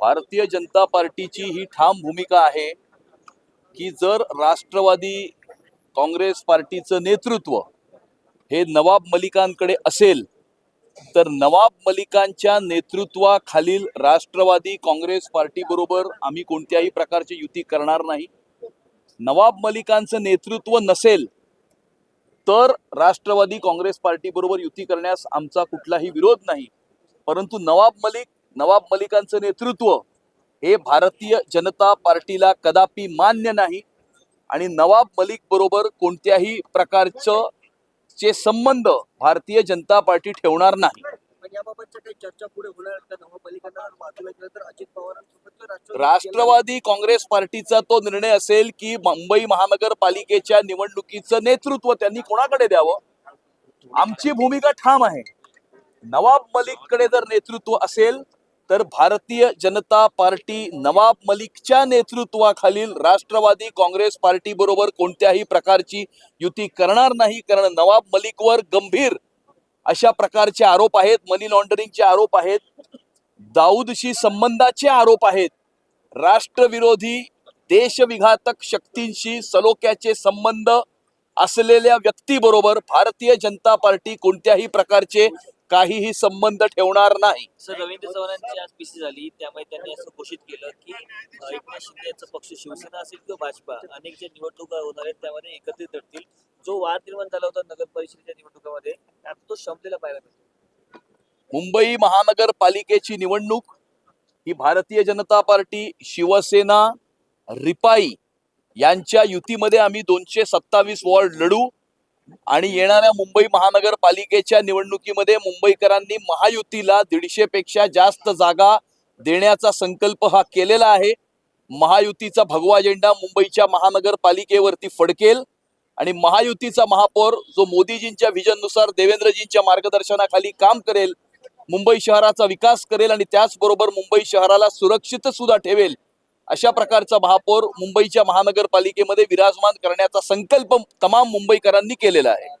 भारतीय जनता पार्टीची ही ठाम भूमिका आहे की जर राष्ट्रवादी काँग्रेस पार्टीचं नेतृत्व हे नवाब मलिकांकडे असेल तर नवाब मलिकांच्या नेतृत्वाखालील राष्ट्रवादी काँग्रेस पार्टी बरोबर आम्ही कोणत्याही प्रकारची युती करणार नाही. नवाब मलिकांचं नेतृत्व नसेल तर राष्ट्रवादी काँग्रेस पार्टी बरोबर युती करण्यास आमचा कुठलाही विरोध नाही. परंतु नवाब मलिक नवाब मलिकांचं नेतृत्व हे भारतीय जनता पार्टीला कदापि मान्य नाही. आणि नवाब मलिक बरोबर कोणत्याही प्रकारचं चे संबंध भारतीय जनता पार्टी ठेवणार नाही. राष्ट्रवादी राष्ट्रवादी काँग्रेस पार्टीचा तो निर्णय असेल की मुंबई महानगरपालिकेच्या निवडणुकीचं नेतृत्व त्यांनी कोणाकडे द्यावं? आमची भूमिका ठाम आहे. नवाब मलिककडे जर नेतृत्व असेल तर भारतीय जनता पार्टी नवाब मलिकच्या नेतृत्वाखालील राष्ट्रवादी काँग्रेस पार्टी बरोबर कोणत्याही प्रकारची युती करणार नाही कारण नवाब मलिकवर गंभीर अशा प्रकारचे आरोप आहेत मनी लॉन्ड्रिंगचे आरोप आहेत दाऊदशी संबंधाचे आरोप आहेत. राष्ट्रविरोधी देशविघातक शक्तींशी सलोख्याचे संबंध असलेल्या व्यक्तीबरोबर भारतीय जनता पार्टी कोणत्याही प्रकारचे काहीही संबंध ठेवणार नाही. सर रवींद्र चव्हाणांची आज पीसी झाली त्यामुळे त्यांनी असं घोषित केलं की एकनाथ शिंदे यांचा पक्ष शिवसेना असेल किंवा भाजपा अनेक ज्या निवडणुका होणार आहेत त्यामध्ये एकत्रित लढतील. जो वाद निर्माण झाला होता नगर परिषदेच्या निवडणुकामध्ये आता तो संपलेला पाहायला मिळतो. मुंबई महानगरपालिकेची निवडणूक ही भारतीय जनता पार्टी शिवसेना रिपाई यांच्या युतीमध्ये आम्ही दोनशे सत्तावीस वॉर्ड लढू. आणि येणाऱ्या मुंबई महानगरपालिकेच्या निवडणुकीमध्ये मुंबईकरांनी महायुतीला दीडशे पेक्षा जास्त जागा देण्याचा संकल्प हा केलेला आहे. महायुतीचा भगवा झेंडा मुंबईच्या महानगरपालिकेवरती फडकेल आणि महायुतीचा महापौर जो मोदीजींच्या व्हिजननुसार देवेंद्रजींच्या मार्गदर्शनाखाली काम करेल मुंबई शहराचा विकास करेल आणि त्याचबरोबर मुंबई शहराला सुरक्षित सुद्धा ठेवेल अशा प्रकारचा महापौर मुंबईच्या महानगरपालिकेमध्ये विराजमान करण्याचा संकल्प तमाम मुंबईकरांनी केलेला आहे.